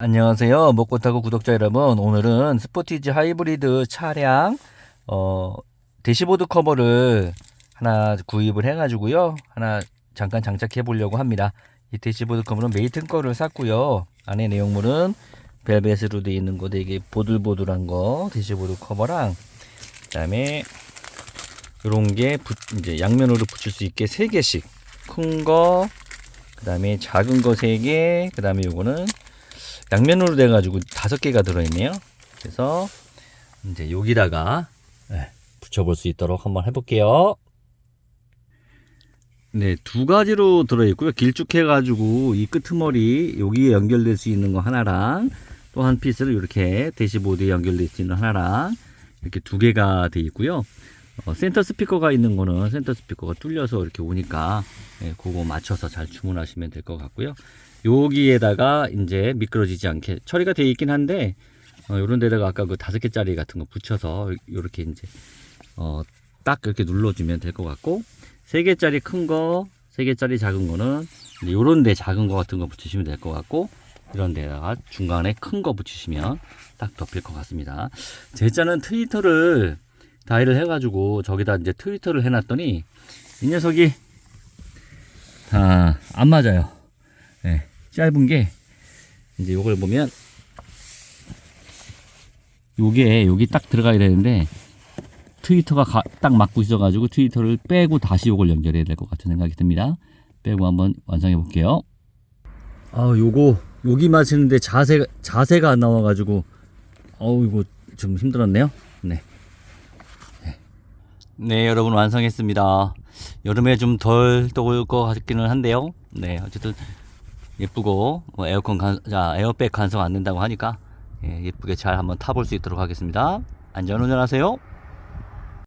안녕하세요. 먹고 타고 구독자 여러분. 오늘은 스포티지 하이브리드 차량 어 대시보드 커버를 하나 구입을 해 가지고요. 하나 잠깐 장착해 보려고 합니다. 이 대시보드 커버는 메이튼 거를 샀고요. 안에 내용물은 벨벳으로 되어 있는 거 되게 보들보들한 거 대시보드 커버랑 그다음에 요런 게 부- 이제 양면으로 붙일 수 있게 세 개씩 큰 거, 그다음에 작은 거 세 개, 그다음에 요거는 양면으로 돼가지고 다섯 개가 들어있네요. 그래서 이제 여기다가 네, 붙여볼 수 있도록 한번 해볼게요. 네, 두 가지로 들어있고요. 길쭉해가지고 이 끄트머리 여기에 연결될 수 있는 거 하나랑 또 한 피스를 이렇게 대시보드에 연결될 수 있는 하나랑 이렇게 두 개가 돼 있고요. 어, 센터 스피커가 있는 거는 센터 스피커가 뚫려서 이렇게 오니까 예, 그거 맞춰서 잘 주문하시면 될 것 같고요. 여기에다가 이제 미끄러지지 않게 처리가 되어 있긴 한데 어, 요런 데다가 아까 그 다섯 개짜리 같은 거 붙여서 요렇게 이제 어, 딱 이렇게 눌러주면 될 것 같고 세 개짜리 큰 거, 세 개짜리 작은 거는 이제 요런 데 작은 거 같은 거 붙이시면 될 것 같고 이런 데다가 중간에 큰 거 붙이시면 딱 덮일 것 같습니다. 제 차는 트위터를 다이를 해가지고 저기다 이제 트위터를 해놨더니 이 녀석이 다 안 맞아요. 예, 짧은 게 이제 요걸 보면 요게 여기 딱 들어가야 되는데 트위터가 가- 딱 맞고 있어가지고 트위터를 빼고 다시 요걸 연결해야 될 것 같은 생각이 듭니다. 빼고 한번 완성해 볼게요. 아, 요거 여기 맞추는데 자세 자세가 안 나와가지고 어우 이거 좀 힘들었네요. 네. 네, 여러분 완성했습니다. 여름에 좀 덜 더울 것 같기는 한데요. 네, 어쨌든 예쁘고 뭐 에어컨 간, 자, 에어백 간성 안 된다고 하니까 예, 예쁘게 잘 한번 타볼 수 있도록 하겠습니다. 안전 운전하세요.